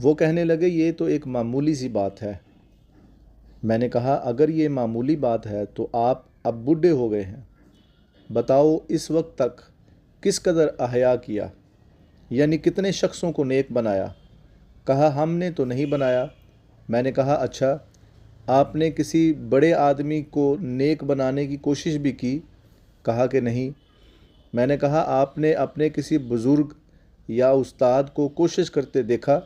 वो कहने लगे, ये तो एक मामूली सी बात है। मैंने कहा, अगर ये मामूली बात है तो आप अब बूढ़े हो गए हैं। बताओ, इस वक्त तक किस कदर अहया किया? यानी कितने शख्सों को नेक बनाया? कहा, हमने तो नहीं बनाया। मैंने कहा अच्छा आपने किसी बड़े आदमी को नेक बनाने की कोशिश भी की? कहा कि नहीं। मैंने कहा, आपने अपने किसी बुज़ुर्ग या उस्ताद को कोशिश करते देखा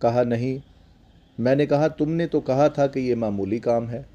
कहा नहीं मैंने कहा तुमने तो कहा था कि ये मामूली काम है।